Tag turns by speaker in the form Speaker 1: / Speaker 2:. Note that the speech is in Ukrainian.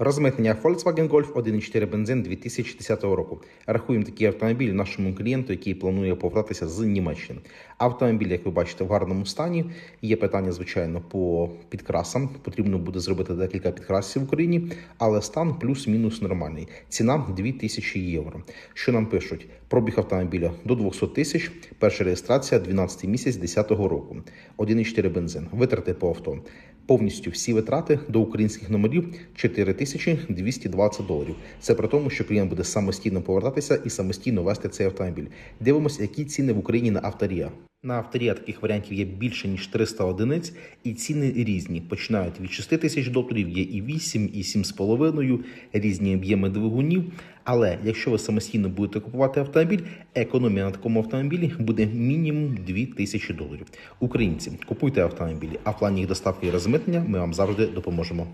Speaker 1: Розмитнення Volkswagen Golf 1.4 бензин 2010 року. Рахуємо такий автомобіль нашому клієнту, який планує повертатися з Німеччини. Автомобіль, як ви бачите, в гарному стані. Є питання, звичайно, по підкрасам. Потрібно буде зробити декілька підкрасів в Україні, але стан плюс-мінус нормальний. Ціна 2000 євро. Що нам пишуть? Пробіг автомобіля до 200 тисяч. Перша реєстрація 12 місяць 10 року. 1.4 бензин. Витрати по авто. Повністю всі витрати до українських номерів 4220 доларів. Це при тому, що клієнт буде самостійно повертатися і самостійно вести цей автомобіль. Дивимося, які ціни в Україні на авторія. На авторія таких варіантів є більше ніж 300 одиниць, і ціни різні. Починають від 6 тисяч доларів, є і 8, і 7,5, різні об'єми двигунів. Але якщо ви самостійно будете купувати автомобіль, економія на такому автомобілі буде мінімум 2 тисячі доларів. Українці, купуйте автомобілі, а в плані їх доставки і розмитнення ми вам завжди допоможемо.